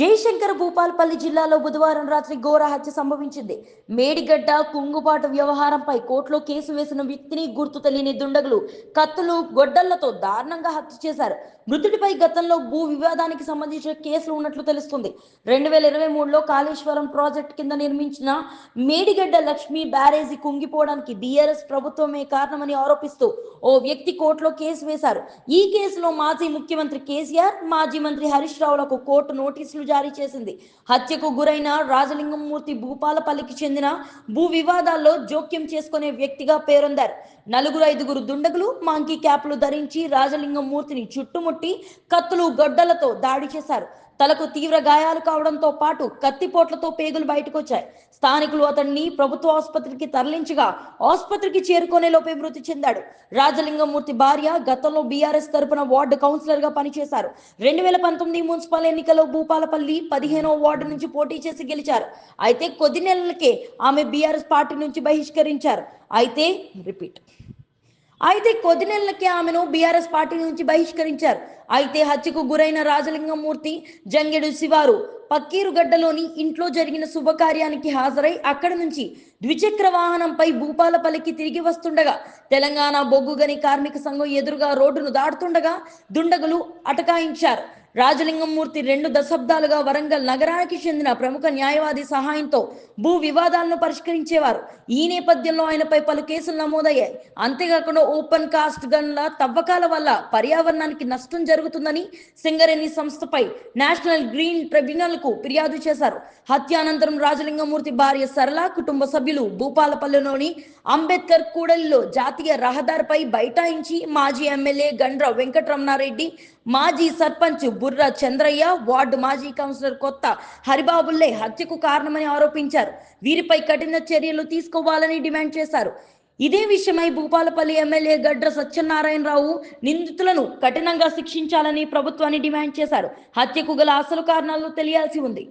జయశంకర్ భూపాలపల్లి జిల్లాలో బుధవారం రాత్రి ఘోర హత్య సంభవించింది. మేడిగడ్డ కుంగుబాటు వ్యవహారంపై కోర్టులో కేసు వేసిన వ్యక్తిని గుర్తు తెలియని దుండగులు కత్తులు గొడ్డళ్ళతో దారుణంగా హత్య చేశారు. మృతుడిపై గతంలో భూ వివాదానికి సంబంధించిన కేసులు ఉన్నట్లు తెలుస్తుంది. రెండు వేల ఇరవై మూడులో కాళేశ్వరం ప్రాజెక్ట్ కింద నిర్మించిన మేడిగడ్డ లక్ష్మీ బ్యారేజీ కుంగిపోవడానికి బీఆర్ఎస్ ప్రభుత్వమే కారణమని ఆరోపిస్తూ ఓ వ్యక్తి కోర్టులో కేసు వేశారు. ఈ కేసులో మాజీ ముఖ్యమంత్రి కేసీఆర్ మాజీ మంత్రి హరీష్ రావులకు కోర్టు నోటీసులు జారీ చేసింది. హత్యకు గురైన రాజలింగమూర్తి భూపాలపల్లికి చెందిన భూ వివాదాల్లో జోక్యం చేసుకునే వ్యక్తిగా పేరొందారు. నలుగురు ఐదుగురు దుండగులు మాంకీ క్యాప్లు ధరించి రాజలింగమూర్తిని చుట్టుముట్టి కత్తులు గొడ్డలతో దాడి చేశారు. తలకు తీవ్ర గాయాలు కావడంతో పాటు కత్తిపోట్లతో పేగులు బయటకొచ్చాయి. స్థానికులు అతన్ని ప్రభుత్వ ఆసుపత్రికి తరలించగా ఆసుపత్రికి చేరుకునే లోపే మృతి చెందాడు. రాజలింగమూర్తి భార్య గతంలో బీఆర్ఎస్ తరపున వార్డు కౌన్సిలర్గా పనిచేశారు. రెండు వేల పంతొమ్మిది మున్సిపల్ ఎన్నికల్లో భూపాలపల్లి పదిహేనో వార్డు నుంచి పోటీ చేసి గెలిచారు. అయితే కొద్ది నెలలకే ఆమె బీఆర్ఎస్ పార్టీ నుంచి బహిష్కరించారు. అయితే రిపీట్ అయితే కొద్ది నెలలకే ఆమెను బీఆర్ఎస్ పార్టీ నుంచి బహిష్కరించారు. అయితే హత్యకు గురైన రాజలింగమూర్తి జంగెడు శివారు పక్కీరుగడ్డలోని ఇంట్లో జరిగిన శుభకార్యానికి హాజరై అక్కడి నుంచి ద్విచక్ర వాహనంపై భూపాలపల్లికి తిరిగి వస్తుండగా తెలంగాణ బొగ్గుగని కార్మిక సంఘం ఎదురుగా రోడ్డును దాటుతుండగా దుండగులు అటకాయించారు. రాజలింగమూర్తి రెండు దశాబ్దాలుగా వరంగల్ నగరానికి చెందిన ప్రముఖ న్యాయవాది సహాయంతో భూ వివాదాలను పరిష్కరించేవారు. ఈ నేపథ్యంలో ఆయనపై పలు కేసులు నమోదయ్యాయి. అంతేకాకుండా ఓపెన్ కాస్ట్ గన్ల తవ్వకాల వల్ల పర్యావరణానికి నష్టం జరుగుతుందని సింగరేణి సంస్థపై నేషనల్ గ్రీన్ ట్రిబ్యునల్కు ఫిర్యాదు చేశారు. హత్యానంతరం రాజలింగమూర్తి భార్య సరళ కుటుంబ సభ్యులు భూపాలపల్లిలోని అంబేద్కర్ కూడలిలో జాతీయ రహదారిపై బైఠాయించి మాజీ ఎమ్మెల్యే గండ్ర వెంకటరమణారెడ్డి మాజీ సర్పంచ్ బుర్ర చంద్రయ్య వార్డు మాజీ కౌన్సిలర్ కొత్త హరిబాబుల్లే హత్యకు కారణమని ఆరోపించారు. వీరిపై కఠిన చర్యలు తీసుకోవాలని డిమాండ్ చేశారు. ఇదే విషయమై భూపాలపల్లి ఎమ్మెల్యే గడ్ర సత్యనారాయణరావు నిందితులను కఠినంగా శిక్షించాలని ప్రభుత్వాన్ని డిమాండ్ చేశారు. హత్యకు గల అసలు కారణాలు తెలియాల్సి ఉంది.